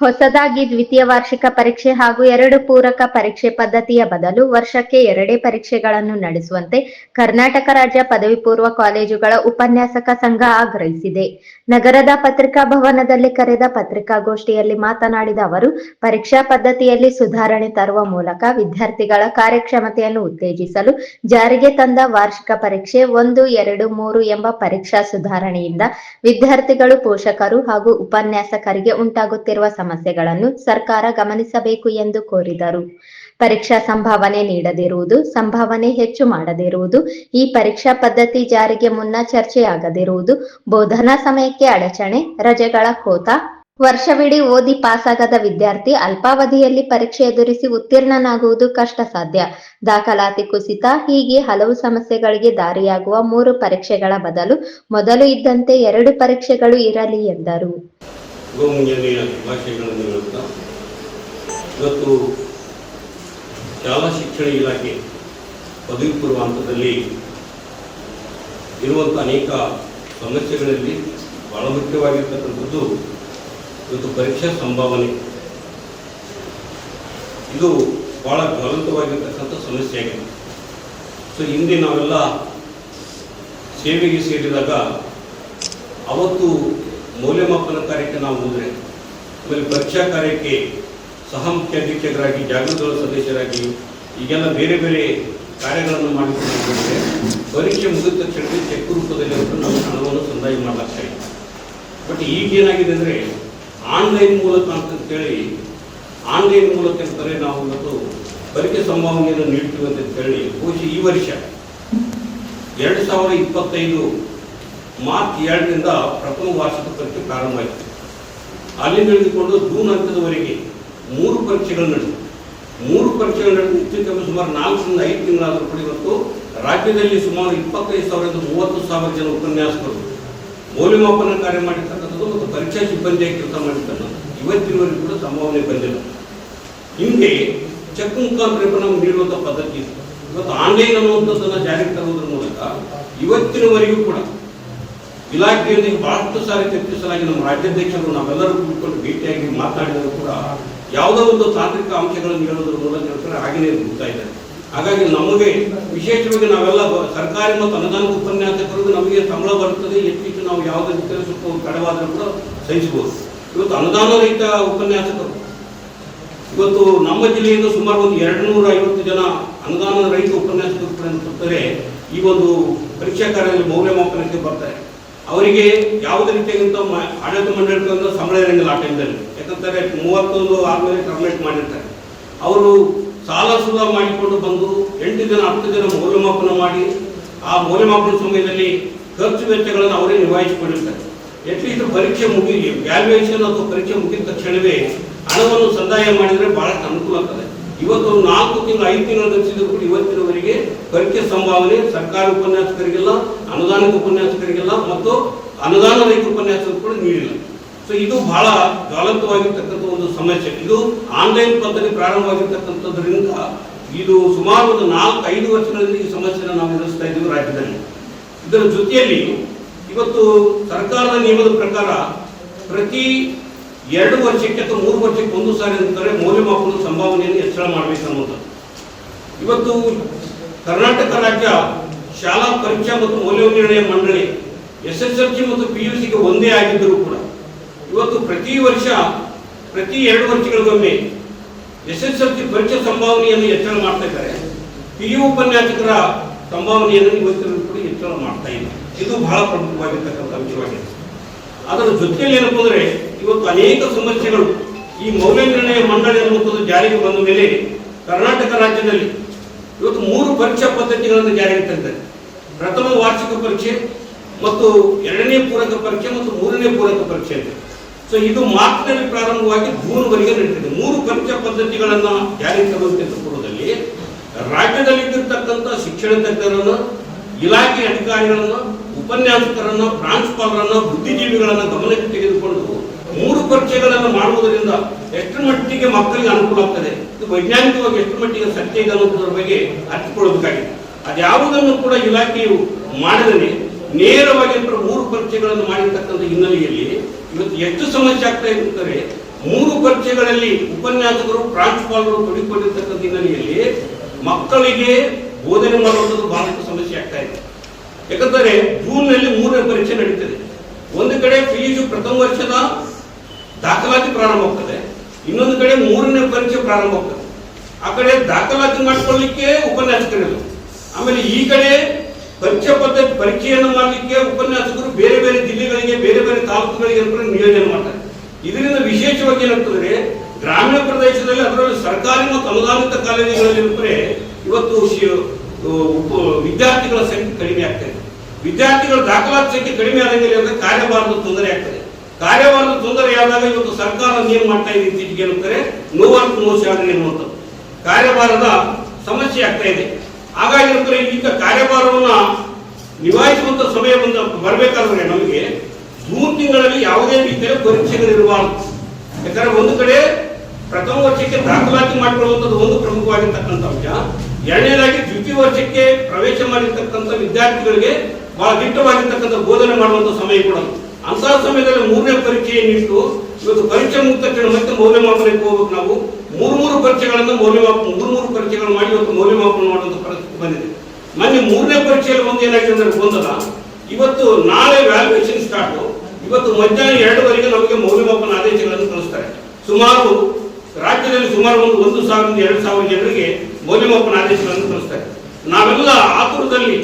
ಹೊಸದಾಗಿ ದ್ವಿತೀಯ ವಾರ್ಷಿಕ ಪರೀಕ್ಷೆ ಹಾಗೂ ಎರಡು ಪೂರಕ ಪರೀಕ್ಷೆ ಪದ್ಧತಿಯ ಬದಲು ವರ್ಷಕ್ಕೆ ಎರಡೇ ಪರೀಕ್ಷೆಗಳನ್ನು ನಡೆಸುವಂತೆ ಕರ್ನಾಟಕ ರಾಜ್ಯ ಪದವಿ ಪೂರ್ವ ಕಾಲೇಜುಗಳ ಉಪನ್ಯಾಸಕ ಸಂಘ ಆಗ್ರಹಿಸಿದೆ. ನಗರದ ಪತ್ರಿಕಾ ಭವನದಲ್ಲಿ ಕರೆದ ಪತ್ರಿಕಾಗೋಷ್ಠಿಯಲ್ಲಿ ಮಾತನಾಡಿದ ಅವರು, ಪರೀಕ್ಷಾ ಪದ್ಧತಿಯಲ್ಲಿ ಸುಧಾರಣೆ ತರುವ ಮೂಲಕ ವಿದ್ಯಾರ್ಥಿಗಳ ಕಾರ್ಯಕ್ಷಮತೆಯನ್ನು ಉತ್ತೇಜಿಸಲು ಜಾರಿಗೆ ತಂದ ವಾರ್ಷಿಕ ಪರೀಕ್ಷೆ ಒಂದು, ಎರಡು, ಮೂರು ಎಂಬ ಪರೀಕ್ಷಾ ಸುಧಾರಣೆಯಿಂದ ವಿದ್ಯಾರ್ಥಿಗಳು ಪೋಷಕರು ಹಾಗೂ ಉಪನ್ಯಾಸಕರಿಗೆ ಉಂಟಾಗುತ್ತಿರುವ ಸಮಸ್ಯೆಗಳನ್ನು ಸರ್ಕಾರ ಗಮನಿಸಬೇಕು ಎಂದು ಕೋರಿದರು. ಪರೀಕ್ಷಾ ಸಂಭಾವನೆ ನೀಡದಿರುವುದು, ಸಂಭಾವನೆ ಹೆಚ್ಚು ಮಾಡದಿರುವುದು, ಈ ಪರೀಕ್ಷಾ ಪದ್ಧತಿ ಜಾರಿಗೆ ಮುನ್ನ ಚರ್ಚೆಯಾಗದಿರುವುದು, ಬೋಧನಾ ಸಮಯಕ್ಕೆ ಅಡಚಣೆ, ರಜೆಗಳ ಕೋತ, ವರ್ಷವಿಡೀ ಓದಿ ಪಾಸಾಗದ ವಿದ್ಯಾರ್ಥಿ ಅಲ್ಪಾವಧಿಯಲ್ಲಿ ಪರೀಕ್ಷೆ ಎದುರಿಸಿ ಉತ್ತೀರ್ಣನಾಗುವುದು ಕಷ್ಟ ಸಾಧ್ಯ ದಾಖಲಾತಿ ಕುಸಿತ, ಹೀಗೆ ಹಲವು ಸಮಸ್ಯೆಗಳಿಗೆ ದಾರಿಯಾಗುವ ಮೂರು ಪರೀಕ್ಷೆಗಳ ಬದಲು ಮೊದಲು ಇದ್ದಂತೆ ಎರಡು ಪರೀಕ್ಷೆಗಳು ಇರಲಿ ಎಂದರು. ಶುಭ ಭಾಷೆಗಳನ್ನು ಹೇಳುತ್ತಾ, ಇವತ್ತು ಶಾಲಾ ಶಿಕ್ಷಣ ಇಲಾಖೆ ಪದವಿ ಪೂರ್ವ ಹಂತದಲ್ಲಿ ಇರುವಂಥ ಅನೇಕ ಸಮಸ್ಯೆಗಳಲ್ಲಿ ಬಹಳ ಮುಖ್ಯವಾಗಿರ್ತಕ್ಕಂಥದ್ದು ಇವತ್ತು ಪರೀಕ್ಷಾ ಸಂಭಾವನೆ. ಇದು ಬಹಳ ಜ್ವಲಂತವಾಗಿರ್ತಕ್ಕಂಥ ಸಮಸ್ಯೆ ಆಗಿದೆ. ಸೊ, ಹಿಂದೆ ನಾವೆಲ್ಲ ಸೇವೆಗೆ ಸೇರಿದಾಗ ಅವತ್ತು ಮೌಲ್ಯಮಾಪನ ಕಾರ್ಯಕ್ಕೆ ನಾವು ಹೋದರೆ, ಆಮೇಲೆ ಪರೀಕ್ಷಾ ಕಾರ್ಯಕ್ಕೆ ಸಹ ಮುಖ್ಯಾಧೀಕ್ಷಕರಾಗಿ ಜಾಗೃತ ಸದಸ್ಯರಾಗಿ ಈಗೆಲ್ಲ ಬೇರೆ ಬೇರೆ ಕಾರ್ಯಗಳನ್ನು ಮಾಡಿಕೊಂಡಿದ್ದೇವೆ ಪರೀಕ್ಷೆ ಮುಗಿದ ತಕ್ಷಣವೇ ಚೆಕ್ ರೂಪದಲ್ಲಿ ಅವರು ನಾವು ಹಣವನ್ನು ಸಂದಾಯ ಮಾಡಲಾಗ್ತಾ ಬಟ್ ಈಗ ಏನಾಗಿದೆ ಅಂದರೆ, ಆನ್ಲೈನ್ ಮೂಲಕ ಅಂತಂತೇಳಿ, ಆನ್ಲೈನ್ ಮೂಲಕ ಅಂತಾರೆ ನಾವು ಇವತ್ತು ಪರೀಕ್ಷೆ ಸಂಭಾವನೆಯನ್ನು ನೀಡ್ತೀವಿ ಅಂತ ಹೇಳಿ ಬಹುಶಃ ಈ ವರ್ಷ, ಎರಡು ಸಾವಿರದ ಇಪ್ಪತ್ತೈದು ಮಾರ್ಚ್ ಎರಡರಿಂದ ಪ್ರಥಮ ವಾರ್ಷಿಕ ಪರೀಕ್ಷೆ ಪ್ರಾರಂಭ ಆಯಿತು. ಅಲ್ಲಿಂದ ಹಿಡಿದುಕೊಂಡು ಜೂನ್ ಹಂತದವರೆಗೆ ಮೂರು ಪರೀಕ್ಷೆಗಳು ನಡೆದವು. ಮೂರು ಪರೀಕ್ಷೆಗಳು ನಡೆದು ಇತ್ತೀಚೆಗೆ ಸುಮಾರು ನಾಲ್ಕರಿಂದ ಐದು ತಿಂಗಳಾದರೂ ಕೂಡ ಇವತ್ತು ರಾಜ್ಯದಲ್ಲಿ ಸುಮಾರು ಇಪ್ಪತ್ತೈದು ಸಾವಿರದ ಮೂವತ್ತು ಸಾವಿರ ಜನ ಉಪನ್ಯಾಸಕರು ಮೌಲ್ಯಮಾಪನ ಕಾರ್ಯ ಮಾಡಿರ್ತಕ್ಕಂಥದ್ದು ಮತ್ತು ಪರೀಕ್ಷಾ ಸಿಬ್ಬಂದಿಯಾಗಿ ಕೆಲಸ ಮಾಡಿರ್ತಕ್ಕಂಥದ್ದು ಇವತ್ತಿನವರೆಗೂ ಕೂಡ ಸಂಭಾವನೆ ಬಂದಿಲ್ಲ. ಹಿಂದೆ ಚೆಕ್ ಮುಖಾಂತರ ನಾವು ನೀಡುವಂಥ ಪದ್ಧತಿ ಇತ್ತು ಇವತ್ತು ಆನ್ಲೈನ್ ಅನ್ನುವಂಥದ್ದನ್ನು ಜಾರಿಗೆ ತರುವುದರ ಮೂಲಕ ಇವತ್ತಿನವರೆಗೂ ಕೂಡ ಇಲಾಖೆಯೊಂದಿಗೆ ಬಹಳಷ್ಟು ಸಾರಿ ಚರ್ಚಿಸಲಾಗಿ ನಮ್ಮ ರಾಜ್ಯಾಧ್ಯಕ್ಷರು ನಾವೆಲ್ಲರೂ ಕೂತ್ಕೊಂಡು ಭೇಟಿಯಾಗಿ ಮಾತಾಡಿದರೂ ಕೂಡ ಯಾವುದೋ ಒಂದು ತಾಂತ್ರಿಕ ಅಂಶಗಳನ್ನು ಹೇಳೋದ್ರ ಮೂಲಕ ಹೇಳ್ತಾರೆ. ಹಾಗೆಯೇ ಹೋಗ್ತಾ ಇದ್ದಾರೆ. ಹಾಗಾಗಿ ನಮಗೆ ವಿಶೇಷವಾಗಿ ನಾವೆಲ್ಲ ಸರ್ಕಾರಿ ಮತ್ತು ಅನುದಾನ ಉಪನ್ಯಾಸಕರು ನಮಗೆ ಸಂಬಳ ಬರುತ್ತದೆ. ಹೆಚ್ಚಿಟ್ಟು ನಾವು ಯಾವುದೇ ರೀತಿಯಲ್ಲಿ ಸ್ವಲ್ಪ ತಡವಾದರೂ ಕೂಡ ಸಹಿಸಬಹುದು. ಇವತ್ತು ಅನುದಾನ ರಹಿತ ಉಪನ್ಯಾಸಕರು, ಇವತ್ತು ನಮ್ಮ ಜಿಲ್ಲೆಯಿಂದ ಸುಮಾರು ಒಂದು ಎರಡು ನೂರ ಐವತ್ತು ಜನ ಅನುದಾನ ರಹಿತ ಉಪನ್ಯಾಸಕರು ಈ ಒಂದು ಪರೀಕ್ಷಾ ಕಾರ್ಯದಲ್ಲಿ ಮೌಲ್ಯಮಾಪನಕ್ಕೆ ಬರ್ತಾರೆ. ಅವರಿಗೆ ಯಾವುದೇ ರೀತಿಯಾದಂಥ ಆಡಳಿತ ಮಂಡಳಿಗಳಿಂದ ಸಂಬಳ ಇರಂಗಿಲ್ಲ ಆ ಟೈಮ್ದಲ್ಲಿ ಯಾಕಂತಾರೆ ಮೂವತ್ತೊಂದು ಆರ್ಮೇಲೆ ಟರ್ಮಿನೇಟ್ ಮಾಡಿರ್ತಾರೆ. ಅವರು ಸಾಲ ಸುಲಭ ಮಾಡಿಕೊಂಡು ಬಂದು ಎಂಟು ಜನ, ಹತ್ತು ಜನ ಮೌಲ್ಯಮಾಪನ ಮಾಡಿ ಆ ಮೌಲ್ಯಮಾಪನ ಸಮಯದಲ್ಲಿ ಖರ್ಚು ವೆಚ್ಚಗಳನ್ನು ಅವರೇ ನಿಭಾಯಿಸಿಕೊಂಡಿರ್ತಾರೆ. ಎಟ್ಲೀಸ್ಟ್ ಪರೀಕ್ಷೆ ಮುಗಿ ವ್ಯಾಲ್ಯೂಯೇಷನ್ ಅಥವಾ ಪರೀಕ್ಷೆ ಮುಗಿದ ತಕ್ಷಣವೇ ಹಣವನ್ನು ಸಂದಾಯ ಮಾಡಿದರೆ ಬಹಳಷ್ಟು ಅನುಕೂಲ ಆಗ್ತದೆ ಇವತ್ತು ನಾಲ್ಕು ತಿಂಗಳು, ಐದು ತಿಂಗಳು ನಡೆಸಿದ್ರು ಕೂಡ ಇವತ್ತಿನವರೆಗೆ ಪರೀಕ್ಷೆ ಸಂಭಾವನೆ ಸರ್ಕಾರಿ ಉಪನ್ಯಾಸಕರಿಗೆಲ್ಲ ಅನುದಾನಿತ ಉಪನ್ಯಾಸಕರಿಗೆಲ್ಲ ಮತ್ತು ಅನುದಾನ ರಹಿತ ಉಪನ್ಯಾಸಕರು ಕೂಡ ನೀಡಿಲ್ಲ. ಸೊ ಇದು ಬಹಳ ಜ್ವಲಂತವಾಗಿರ್ತಕ್ಕಂಥ ಒಂದು ಸಮಸ್ಯೆ. ಇದು ಆನ್ಲೈನ್ ಪದ್ಧತಿ ಪ್ರಾರಂಭವಾಗಿರ್ತಕ್ಕಂಥದ್ರಿಂದ ಇದು ಸುಮಾರು ಒಂದು ನಾಲ್ಕು ಐದು ವರ್ಷಗಳಲ್ಲಿ ಈ ಸಮಸ್ಯೆಯನ್ನು ನಾವು ಎದುರಿಸ್ತಾ ಇದ್ದೀವಿ ರಾಜ್ಯದಲ್ಲಿ. ಇದರ ಜೊತೆಯಲ್ಲಿ ಇವತ್ತು ಸರ್ಕಾರದ ನಿಯಮದ ಪ್ರಕಾರ ಪ್ರತಿ ಎರಡು ವರ್ಷಕ್ಕೆ ಅಥವಾ ಮೂರು ವರ್ಷಕ್ಕೆ ಒಂದು ಸಾರಿ ಅಂತಾರೆ ಮೌಲ್ಯಮಾಪನ ಸಂಭಾವನೆಯನ್ನು ಹೆಚ್ಚಳ ಮಾಡಬೇಕು ಅನ್ನೋದು ಇವತ್ತು ಕರ್ನಾಟಕ ರಾಜ್ಯ ಶಾಲಾ ಪರೀಕ್ಷಾ ಮತ್ತು ಮೌಲ್ಯನಿರ್ಣಯ ಮಂಡಳಿ ಎಸ್ ಎಸ್ ಎಲ್ ಸಿ ಮತ್ತು ಪಿ ಯು ಸಿಗೆ ಒಂದೇ ಆಗಿದ್ದರೂ ಕೂಡ ಇವತ್ತು ಪ್ರತಿ ವರ್ಷ, ಪ್ರತಿ ಎರಡು ವರ್ಷಗಳಿಗೊಮ್ಮೆ ಎಸ್ ಎಸ್ ಎಲ್ ಸಿ ಪರೀಕ್ಷಾ ಸಂಭಾವನೆಯನ್ನು ಹೆಚ್ಚಳ ಮಾಡ್ತಾ ಇದ್ದಾರೆ. ಪಿ ಯು ಉಪನ್ಯಾಸಕರ ಸಂಭಾವನೆಯನ್ನು ಇವತ್ತಿನ ಕೂಡ ಹೆಚ್ಚಳ ಮಾಡ್ತಾ ಇಲ್ಲ ಇದು ಬಹಳ ಪ್ರಮುಖವಾಗಿರ್ತಕ್ಕಂಥ ಅಂಶವಾಗಿದೆ. ಅದರ ಜೊತೆಯಲ್ಲಿ ಏನಪ್ಪ ಅಂದರೆ, ಇವತ್ತು ಅನೇಕ ಸಮಸ್ಯೆಗಳು ಈ ಮೌಲ್ಯ ನಿರ್ಣಯ ಮಂಡಳಿ ಅನ್ನುವಂಥದ್ದು ಜಾರಿಗೆ ಬಂದ ಮೇಲೆ ಕರ್ನಾಟಕ ರಾಜ್ಯದಲ್ಲಿ ಇವತ್ತು ಮೂರು ಪರೀಕ್ಷಾ ಪದ್ಧತಿಗಳನ್ನು ಜಾರಿಗೆ ತಂದಿದ್ದಾರೆ. ಪ್ರಥಮ ವಾರ್ಷಿಕ ಪರೀಕ್ಷೆ ಮತ್ತು ಎರಡನೇ ಪೂರಕ ಪರೀಕ್ಷೆ ಮತ್ತು ಮೂರನೇ ಪೂರಕ ಪರೀಕ್ಷೆ ಅಂತ. ಸೊ ಇದು ಮಾರ್ಚ್ನಲ್ಲಿ ಪ್ರಾರಂಭವಾಗಿ ಜೂನ್ವರೆಗೆ ನಡೆದಿದೆ ಮೂರು ಪರೀಕ್ಷಾ ಪದ್ಧತಿಗಳನ್ನು ಜಾರಿಗೆ ತರುವಂತೆ ಸಂದರ್ಭದಲ್ಲಿ ರಾಜ್ಯದಲ್ಲಿದ್ದಿರ್ತಕ್ಕಂಥ ಶಿಕ್ಷಣ ತಜ್ಞರನ್ನ, ಇಲಾಖೆ ಅಧಿಕಾರಿಗಳನ್ನ, ಉಪನ್ಯಾಸಕರನ್ನ, ಪ್ರಾಂಶುಪಾಲರನ್ನು, ಬುದ್ಧಿಜೀವಿಗಳನ್ನ ಗಮನಕ್ಕೆ ತೆಗೆದುಕೊಂಡು ಮೂರು ಪರೀಕ್ಷೆಗಳನ್ನು ಮಾಡುವುದರಿಂದ ಎಷ್ಟು ಮಟ್ಟಿಗೆ ಮಕ್ಕಳಿಗೆ ಅನುಕೂಲ ಆಗ್ತದೆ? ಇದು ವೈಜ್ಞಾನಿಕವಾಗಿ ಎಷ್ಟು ಮಟ್ಟಿಗೆ ಸತ್ಯ ಇದೆ ಅನ್ನೋದ್ರ ಬಗ್ಗೆ ಅರ್ಥಿಕೊಳ್ಳಬೇಕಾಗಿದೆ ಅದ್ಯಾವುದನ್ನು ಕೂಡ ಇಲಾಖೆಯು ಮಾಡಿದರೆ ನೇರವಾಗಿ ಮೂರು ಪರೀಕ್ಷೆಗಳನ್ನು ಮಾಡಿರ್ತಕ್ಕಂಥ ಹಿನ್ನೆಲೆಯಲ್ಲಿ ಇವತ್ತು ಎಷ್ಟು ಸಮಸ್ಯೆ ಆಗ್ತಾ ಇರ್ತಾರೆ ಮೂರು ಪರೀಕ್ಷೆಗಳಲ್ಲಿ ಉಪನ್ಯಾಸಕರು, ಪ್ರಾಂಶುಪಾಲರು ತೊಡಿಕೊಂಡಿರ್ತಕ್ಕಂಥ ಹಿನ್ನೆಲೆಯಲ್ಲಿ ಮಕ್ಕಳಿಗೆ ಬೋಧನೆ ಮಾಡುವಂಥದ್ದು ಬಹಳಷ್ಟು ಸಮಸ್ಯೆ ಆಗ್ತಾ ಇದೆ. ಯಾಕಂದರೆ ಜೂನ್ನಲ್ಲಿ ಮೂರನೇ ಪರೀಕ್ಷೆ ನಡೀತದೆ. ಒಂದು ಕಡೆ ಪಿ ಯು ಪ್ರಥಮ ವರ್ಷದ ದಾಖಲಾತಿ ಪ್ರಾರಂಭ ಆಗ್ತದೆ ಇನ್ನೊಂದು ಕಡೆ ಮೂರನೇ ಪರೀಕ್ಷೆ ಪ್ರಾರಂಭ ಆಗ್ತದೆ. ಆ ಕಡೆ ದಾಖಲಾತಿ ಮಾಡಿಕೊಳ್ಳಲಿಕ್ಕೆ ಉಪನ್ಯಾಸಕರಿಲ್ಲ. ಆಮೇಲೆ ಈ ಕಡೆ ಪರೀಕ್ಷೆ ಪದ್ಧತಿ ಪರೀಕ್ಷೆಯನ್ನು ಮಾಡಲಿಕ್ಕೆ ಉಪನ್ಯಾಸಕರು ಬೇರೆ ಬೇರೆ ಜಿಲ್ಲೆಗಳಿಗೆ, ಬೇರೆ ಬೇರೆ ತಾಲೂಕುಗಳಿಗೆ ನಿಯೋಜನೆ ಮಾಡ್ತಾರೆ. ಇದರಿಂದ ವಿಶೇಷವಾಗಿ ಏನಾಗ್ತದೆ ಗ್ರಾಮೀಣ ಪ್ರದೇಶದಲ್ಲಿ ಅದರಲ್ಲಿ ಸರ್ಕಾರಿ ಮತ್ತು ಅನುದಾನಿತ ಕಾಲೇಜುಗಳಲ್ಲಿ ಇವತ್ತು ವಿದ್ಯಾರ್ಥಿಗಳ ಸಂಖ್ಯೆ ಕಡಿಮೆ ಆಗ್ತಾ ಇದೆ. ವಿದ್ಯಾರ್ಥಿಗಳ ದಾಖಲಾತಿ ಸಂಖ್ಯೆ ಕಡಿಮೆ ಆದಂಗೆ ಕಾರ್ಯಭಾರದ ತೊಂದರೆ ಆಗ್ತದೆ. ಕಾರ್ಯಭಾರದ ತೊಂದರೆ ಆದಾಗ ಇವತ್ತು ಸರ್ಕಾರ ಏನ್ ಮಾಡ್ತಾ ಇದೆ ಏನಂತಾರೆ ನೋ ವರ್ಕ್ ನೋ ಸ್ಯಾಲರಿ ಅನ್ನುವಂಥದ್ದು ಕಾರ್ಯಭಾರದ ಸಮಸ್ಯೆ ಆಗ್ತಾ ಇದೆ. ಹಾಗಾಗಿ ಈಗ ಕಾರ್ಯಭಾರವನ್ನ ನಿಭಾಯಿಸುವಂತ ಸಮಯ ಬಂದ ಬರಬೇಕಾದ್ರೆ ನಮಗೆ ಜೂನ್ ತಿಂಗಳಲ್ಲಿ ಯಾವುದೇ ರೀತಿಯ ಪರೀಕ್ಷೆಗಳಿರಬಾರದು ಯಾಕಂದ್ರೆ ಒಂದು ಕಡೆ ಪ್ರಥಮ ವರ್ಷಕ್ಕೆ ದಾಖಲಾತಿ ಮಾಡಿಕೊಳ್ಳುವಂಥದ್ದು ಒಂದು ಪ್ರಮುಖವಾಗಿರ್ತಕ್ಕಂಥ ಅಂಶ ಎರಡನೇದಾಗಿ ದ್ವಿತೀಯ ವರ್ಷಕ್ಕೆ ಪ್ರವೇಶ ಮಾಡಿರ್ತಕ್ಕಂಥ ವಿದ್ಯಾರ್ಥಿಗಳಿಗೆ ಬಹಳ ದಿಟ್ಟವಾಗಿರ್ತಕ್ಕಂಥ ಬೋಧನೆ ಮಾಡುವಂಥ ಸಮಯ ಕೂಡ ಅಂತಹ ಸಮಯದಲ್ಲಿ ಮೂರನೇ ಪರೀಕ್ಷೆಯನ್ನಿಟ್ಟು ಇವತ್ತು ಪರೀಕ್ಷೆ ಮುಕ್ತ ಮತ್ತೆ ಮೌಲ್ಯಮಾಪನಕ್ಕೆ ಹೋಗ್ಬೇಕು ನಾವು. ಮೂರು ಮೂರು ಪರೀಕ್ಷೆಗಳನ್ನು ಮೌಲ್ಯಮಾಪನ ಮೂರು ಮೂರು ಪರೀಕ್ಷೆಗಳನ್ನು ಮಾಡಿ ಇವತ್ತು ಮೌಲ್ಯಮಾಪನ ಮಾಡುವಂಥ ಪರಿಸ್ಥಿತಿ ಬಂದಿದೆ. ಮೊನ್ನೆ ಮೂರನೇ ಪರೀಕ್ಷೆಯಲ್ಲಿ ಒಂದು ಏನಾಗಿದೆ ಅಂದ್ರೆ ಗೊಂದಲ. ಇವತ್ತು ನಾಳೆ ವ್ಯಾಲ್ಯೂಯೇಷನ್ ಸ್ಟಾರ್ಟ್ ಇವತ್ತು ಮಧ್ಯಾಹ್ನ ಎರಡುವರೆಗೆ ನಮಗೆ ಮೌಲ್ಯಮಾಪನ ಆದೇಶಗಳನ್ನು ಕಳಿಸ್ತಾರೆ. ಸುಮಾರು ರಾಜ್ಯದಲ್ಲಿ ಸುಮಾರು ಒಂದು ಒಂದು ಸಾವಿರದಿಂದ ಎರಡು ಸಾವಿರ ಜನರಿಗೆ ಮೌಲ್ಯಮಾಪನ ಆದೇಶಗಳನ್ನು ಕಳಿಸ್ತಾರೆ. ನಾವೆಲ್ಲ ಆತುರದಲ್ಲಿ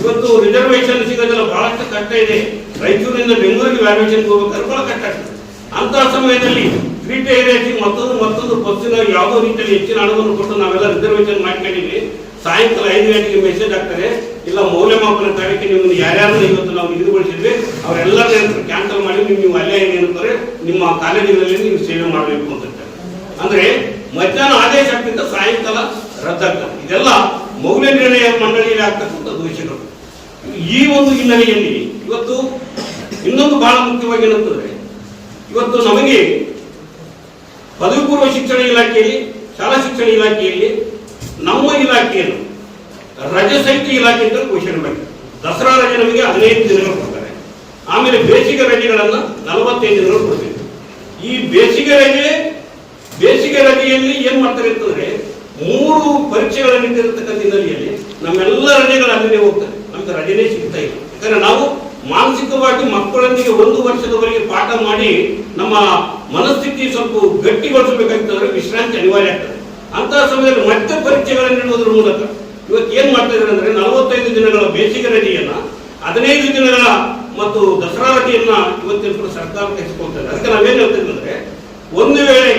ಇವತ್ತು ರಿಸರ್ವೇಷನ್ ಸಿಗೋದೆಲ್ಲ ಬಹಳಷ್ಟು ಕಷ್ಟ ಇದೆ. ರಾಯಚೂರಿನಿಂದ ಬೆಂಗಳೂರಿಗೆ ವ್ಯಾಲ್ಯೂಷನ್ಗೆ ಹೋಗ್ಬೇಕಾದ್ರೆ ಬಹಳ ಕಷ್ಟ ಆಗ್ತದೆ ಅಂತಹ ಸಮಯದಲ್ಲಿ ಫ್ರೀಟ್ ಏರಿಯಾಕ್ಕೆ ಮತ್ತೊಂದು ಮತ್ತೊಂದು ಬಸ್ಸಿನ ಯಾವುದೋ ರೀತಿಯಲ್ಲಿ ಹೆಚ್ಚಿನ ಹಣವನ್ನು ಕೊಟ್ಟು ನಾವೆಲ್ಲ ರಿಸರ್ವೇಶನ್ ಮಾಡ್ಕೊಂಡಿದ್ವಿ. ಸಾಯಂಕಾಲ ಐದು ಗಂಟೆಗೆ ಮೆಸೇಜ್ ಆಗ್ತಾರೆ ಇಲ್ಲ, ಮೌಲ್ಯಮಾಪನ ಕಾರ್ಯಕ್ಕೆ ನಿಮ್ಮನ್ನು ಯಾರ್ಯಾರು ಇವತ್ತು ನಾವು ನಿಗದಿಗೊಳಿಸಿದ್ವಿ ಅವರೆಲ್ಲ ಕ್ಯಾನ್ಸಲ್ ಮಾಡಿ, ನೀವು ನೀವು ಅಲ್ಲೇ ಏನಂತಾರೆ ನಿಮ್ಮ ಕಾಲೇಜಿನಲ್ಲಿ ನೀವು ಸೇವೆ ಮಾಡಬೇಕು ಅಂತ. ಅಂದ್ರೆ ಮಧ್ಯಾಹ್ನ ಆದೇಶ ಆಗ್ತಿದ್ದ ಸಾಯಂಕಾಲ ರದ್ದಾಗ್ತದೆ ಇದೆಲ್ಲ ಮೌಲ್ಯ ನಿರ್ಣಯ ಮಂಡಳಿಯಲ್ಲಿ ಆಗ್ತಕ್ಕಂಥ ದೋಷಗಳು. ಈ ಒಂದು ಹಿನ್ನೆಲೆಯಲ್ಲಿ ಇವತ್ತು ಇನ್ನೊಂದು ಬಹಳ ಮುಖ್ಯವಾಗಿ ಏನಂತಂದ್ರೆ, ಇವತ್ತು ನಮಗೆ ಪದವಿ ಪೂರ್ವ ಶಿಕ್ಷಣ ಇಲಾಖೆಯಲ್ಲಿ, ಶಾಲಾ ಶಿಕ್ಷಣ ಇಲಾಖೆಯಲ್ಲಿ ನಮ್ಮ ಇಲಾಖೆಯನ್ನು ರಜೆ ಸಹಿತ ಇಲಾಖೆ ಅಂತ ಘೋಷಣೆ ಮಾಡಿ ದಸರಾ ರಜೆ ನಮಗೆ ಹದಿನೈದು ದಿನಗಳು ಕೊಡ್ತಾರೆ. ಆಮೇಲೆ ಬೇಸಿಗೆ ರಜೆಗಳನ್ನು ನಲವತ್ತೈದು ದಿನಗಳು ಕೊಡ್ತೀವಿ. ಈ ಬೇಸಿಗೆ ರಜೆ, ಬೇಸಿಗೆ ರಜೆಯಲ್ಲಿ ಏನ್ ಮಾಡ್ತಾರೆ ಅಂತಂದ್ರೆ, ಮೂರು ಪರೀಕ್ಷೆಗಳನ್ನು ನಿಂತಿರತಕ್ಕಂಥ ಹಿನ್ನೆಲೆಯಲ್ಲಿ ನಮ್ಮೆಲ್ಲ ರಜೆಗಳು ಅಲ್ಲಿಗೆ ಹೋಗ್ತಾರೆ ನಮ್ಗೆ ರಜೆನೇ ಸಿಗ್ತಾ ಇಲ್ಲ. ಯಾಕಂದ್ರೆ ನಾವು ಒಂದು ವರ್ಷದವರೆಗೆ ಪಾಠ ಮಾಡಿ ನಮ್ಮ ಮನಸ್ಥಿತಿ ಸ್ವಲ್ಪ ಗಟ್ಟಿಗೊಳಿಸಬೇಕಾಗ್ತದ್ರೆ ವಿಶ್ರಾಂತಿ ಅನಿವಾರ್ಯ ಆಗ್ತದೆ. ಅಂತಹ ಸಮಯದಲ್ಲಿ ಮತ್ತೆ ಪರೀಕ್ಷೆಗಳನ್ನು ನೀಡುವುದರ ಮೂಲಕ ಇವತ್ತು ಏನ್ ಮಾಡ್ತಾ ಇದ್ದಾರೆ ಅಂದ್ರೆ ನಲವತ್ತೈದು ದಿನಗಳ ಬೇಸಿಗೆ ರಜೆಯನ್ನ ಹದಿನೈದು ದಿನಗಳ ಮತ್ತು ದಸರಾ ರಜೆಯನ್ನ ಇವತ್ತಿನ ಕೂಡ ಸರ್ಕಾರ ತೆಗೆದುಕೊಳ್ತಾರೆ ಅದಕ್ಕೆ ನಾವೇನ್ ಹೇಳ್ತೇವೆ ಅಂದ್ರೆ, ಒಂದು ವೇಳೆ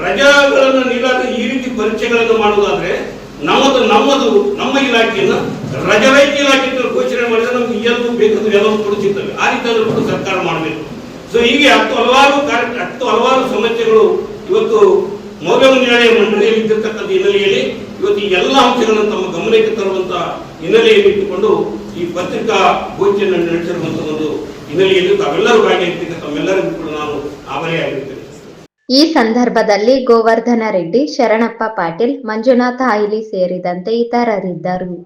ರಜಾಗಳನ್ನು ನೀಡಾದ ಈ ರೀತಿ ಪರೀಕ್ಷೆಗಳನ್ನು ಮಾಡುವುದಾದ್ರೆ ನಮ್ಮದು ನಮ್ಮದು, ನಮ್ಮ ಇಲಾಖೆಯನ್ನ ರಜರಹಿತ ಇಲಾಖೆ ಅಂತ ಘೋಷಣೆ ಮಾಡಿದ್ರೆ ನಮ್ಗೆ ಬೇಕಾದ್ರು ಎಲ್ಲವೂ ಆ ರೀತಿ ಆದ್ರೂ ಕೂಡ ಸರ್ಕಾರ ಮಾಡಬೇಕು. ಸೊ ಹೀಗೆ ಹತ್ತು ಹಲವಾರು ಕಾರ್ಯ ಹತ್ತು ಹಲವಾರು ಸಮಸ್ಯೆಗಳು ಇವತ್ತು ಮೌಲ್ಯ ನಿರ್ಣಯ ಮಂಡಳಿಯಲ್ಲಿ ಇದ್ದಿರ್ತಕ್ಕಂಥ ಹಿನ್ನೆಲೆಯಲ್ಲಿ ಇವತ್ತು ಈ ಎಲ್ಲ ಅಂಶಗಳನ್ನು ತಮ್ಮ ಗಮನಕ್ಕೆ ತರುವಂತ ಹಿನ್ನೆಲೆಯಲ್ಲಿ ಇಟ್ಟುಕೊಂಡು ಈ ಪತ್ರಿಕಾ ಗೋಷ್ಠಿಯನ್ನು ನಡೆಸಿರುವಂತಹ ಒಂದು ಹಿನ್ನೆಲೆಯಲ್ಲಿ ತಾವೆಲ್ಲರೂ ಭಾಗಿಯಾಗಿರ್ತಕ್ಕ ತಮ್ಮೆಲ್ಲರಿಗೂ ಕೂಡ ನಾನು ಆಭಾರಿಯಾಗಿರ್ತೇನೆ ಈ ಸಂದರ್ಭದಲ್ಲಿ ಗೋವರ್ಧನ ರೆಡ್ಡಿ, ಶರಣಪ್ಪ ಪಾಟೀಲ್, ಮಂಜುನಾಥ ಐಲಿ ಸೇರಿದಂತೆ ಇತರರಿದ್ದರು.